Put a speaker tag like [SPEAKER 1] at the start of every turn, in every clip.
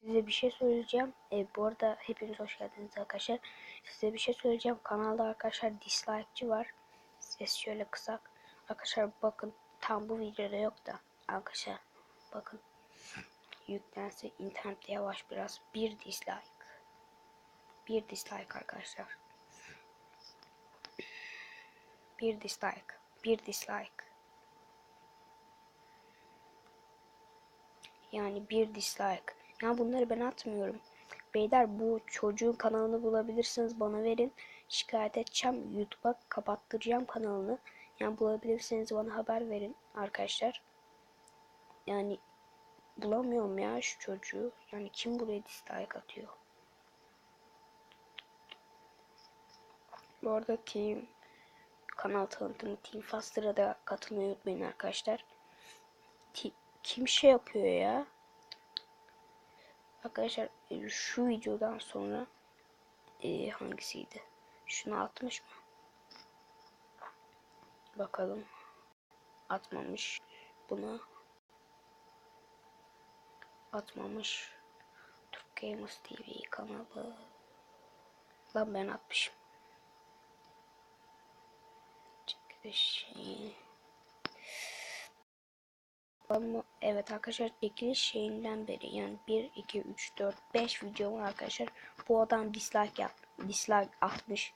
[SPEAKER 1] Size bir şey söyleyeceğim. E, bu arada hepiniz hoş geldiniz arkadaşlar. Size bir şey söyleyeceğim. Kanalda arkadaşlar dislike'cı var. Ses şöyle kısak. Arkadaşlar bakın tam bu videoda yok da. Arkadaşlar bakın. Yüklense internette yavaş biraz. Bir dislike. Bir dislike arkadaşlar. Bir dislike. Bir dislike. Yani bir dislike. Ya bunları ben atmıyorum. Beyler bu çocuğun kanalını bulabilirsiniz bana verin. Şikayet edeceğim. YouTube'a kapattıracağım kanalını. Yani bulabilirseniz bana haber verin arkadaşlar. Yani bulamıyorum ya şu çocuğu. Yani kim buraya dislike atıyor? Bu arada Team kanal tanıtımı Team Faster'a da katılmayı unutmayın arkadaşlar. Ti- kim şey yapıyor ya? Arkadaşlar e, şu videodan sonra e, hangisiydi? Şunu atmış mı? Bakalım. Atmamış. Bunu atmamış. Türk Gamers TV kanalı. Lan ben atmışım. Çekiliş şeyi. Ama evet arkadaşlar çekiliş şeyinden beri yani 1, 2, 3, 4, 5 video arkadaşlar. Bu adam dislike yap, dislike atmış.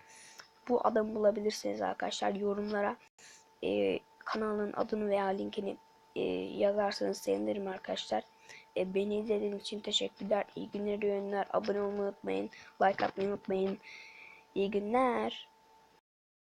[SPEAKER 1] Bu adamı bulabilirsiniz arkadaşlar yorumlara. e, kanalın adını veya linkini e, yazarsanız sevinirim arkadaşlar. E, beni izlediğiniz için teşekkürler. İyi günler, iyi günler. Abone olmayı unutmayın. Like atmayı unutmayın. İyi günler.